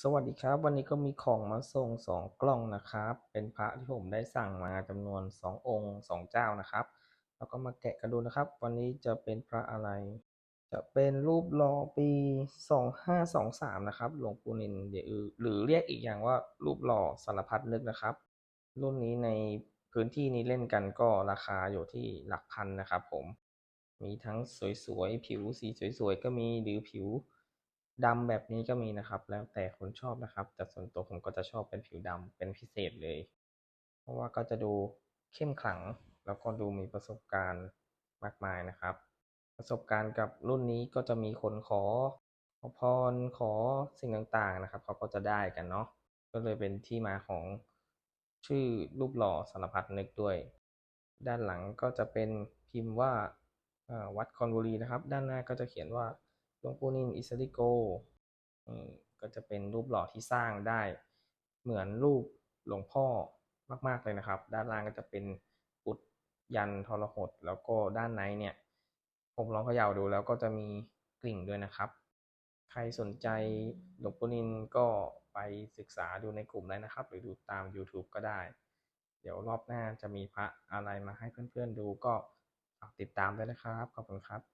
สวัสดีครับ วันนี้ก็มีของมาส่งสองกล่องนะครับ เป็นพระที่ผมได้สั่งมาจำนวนสององค์สองเจ้านะครับ แล้วก็มาแกะกันดูนะครับ วันนี้จะเป็นพระอะไร จะเป็นรูปหล่อปีสองห้าสองสามนะครับหลวงปู่นินหรือหรือเรียกอีกอย่างว่ารูปหล่อสารพัดนึกนะครับ รุ่นนี้ในพื้นที่นี้เล่นกันก็ราคาอยู่ที่หลักพันนะครับ ผม มีทั้งสวยๆผิวสีสวยๆก็มีหรือผิว ดำแบบนี้ก็มีนะครับ แล้วแต่คนชอบนะครับ แต่ส่วนตัวผมก็จะชอบเป็นผิวดำเป็นพิเศษเลย เพราะว่าก็จะดูเข้มขลัง แล้วก็ดูมีประสบการณ์มากมายนะครับ ประสบการณ์กับรุ่นนี้ก็จะมีคนขอขอพรขอสิ่งต่างๆนะครับ เขาก็จะได้กันเนาะก็เลยเป็นที่มาของชื่อรูปหล่อสารพัดนึกด้วย ด้านหลังก็จะเป็นพิมพ์ว่าวัดคอนบุรีนะครับ ด้านหน้าก็จะเขียนว่า หลวงปู่นิ่มอิสริโกก็จะเป็นรูปหล่อที่สร้างได้เหมือนรูปหลวงพ่อมาก ๆ เลยนะครับ ด้านล่างก็จะเป็นปุตยันทรหด แล้วก็ด้านในเนี่ย ผมลองเขย่าดูแล้วก็จะมีกลิ่งด้วยนะครับ ใครสนใจหลวงปู่นินก็ไปศึกษาดูในกลุ่มได้นะครับ หรือดูตาม YouTube ก็ได้ เดี๋ยวรอบหน้าจะมีพระอะไรมาให้เพื่อน ๆ ดูก็ติดตามด้วยนะครับ ขอบคุณครับ